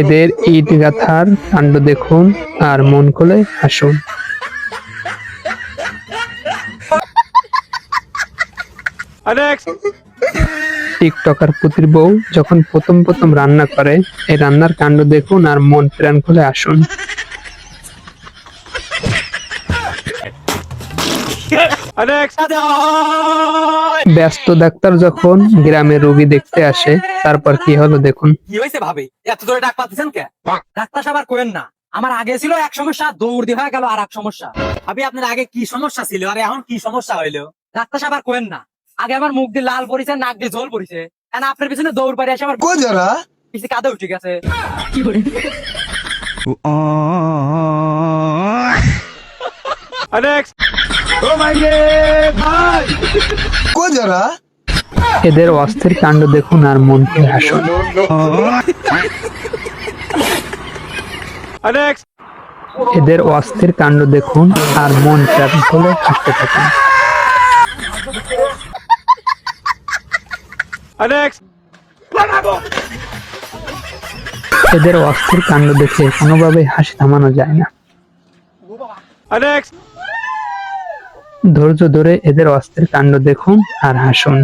এদের ইট গাথার কাণ্ড দেখুন আর মন খুলে হাসুন। টিকটকার পুতির বউ যখন প্রথম প্রথম রান্না করে, এই রান্নার কাণ্ড দেখুন আর মন প্রাণ খুলে আসুন ব্যস্ত ডাক্তার যখন গ্রামে রোগী দেখতে আসে তারপর কি হলো দেখুন। কি হয়েছে ভাবে? এত ধরে ডাক পাচ্ছেন কে? ডাক্তার সাহেব আর না। আমার আগে ছিল এক সমস্যা দৌড় দিয়ে হয়ে গেল আর এক সমস্যা। ভাবি আপনার আগে কি সমস্যা ছিল আর এখন কি সমস্যা হইল? ডাক্তার সাহেব আর কোয়েন না। আগে আমার মুখ দিয়ে লাল পড়েছে নাক দিয়ে ঝোল পড়েছে। আপনার পিছনে দৌড় পাড়ি আসে আমার যারা? পিছিয়ে কাঁদে উঠে গেছে এদের অস্থির কাণ্ড দেখুন আর মন হাসুন। এদের অস্থির কাণ্ড দেখুন আর মন প্রাণ খুলে হাসতে থাকুন। এদের অস্থির কাণ্ড দেখে কোনোভাবে হাসি থামানো যায় না। ধৈর্য ধরে এদের অস্ত্রের কাণ্ড দেখুন আর হাসুন।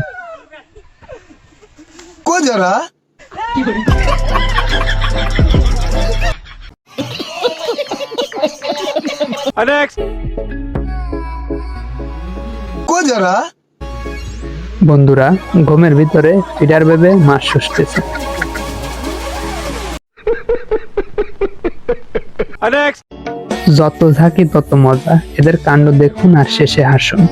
বন্ধুরা ঘুমের ভিতরে ফিডার ভেবে মাছ সুস্থেছে Next. যত ঝাঁকি তত মজা। এদের কাণ্ড দেখুন আর শেষে হাসুন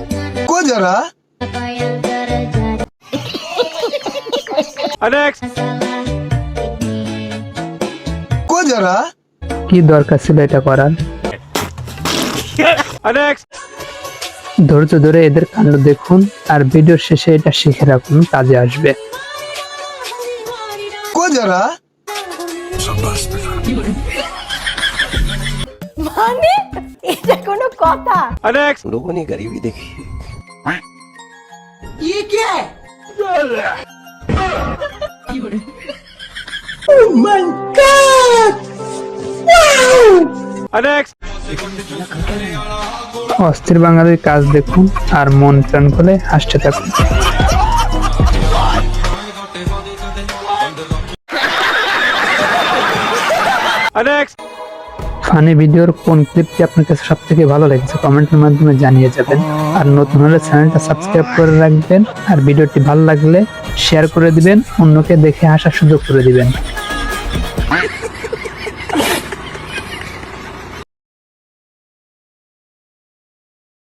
কি দরকার ছিল এটা করার? ধৈর্য ধরে এদের কাণ্ড দেখুন আর ভিডিওর শেষে এটা শিখে রাখুন কাজে আসবে। যারা? কোনো কথা लोगों ने गरीबी देखी অস্থির বাঙালির কাজ দেখুন আর মন প্রাণ খুলে হাসতে থাকুন ফানি ভিডিওর কোন ক্লিপটি আপনার কাছে সব থেকে ভালো লেগেছে, কমেন্টের মাধ্যমে জানিয়ে যাবেন। আর নতুন হলে চ্যানেলটা সাবস্ক্রাইব করে রাখবেন, আর ভিডিওটি ভালো লাগলে শেয়ার করে দিবেন, অন্যকে দেখে আসার সুযোগ করে দিবেন।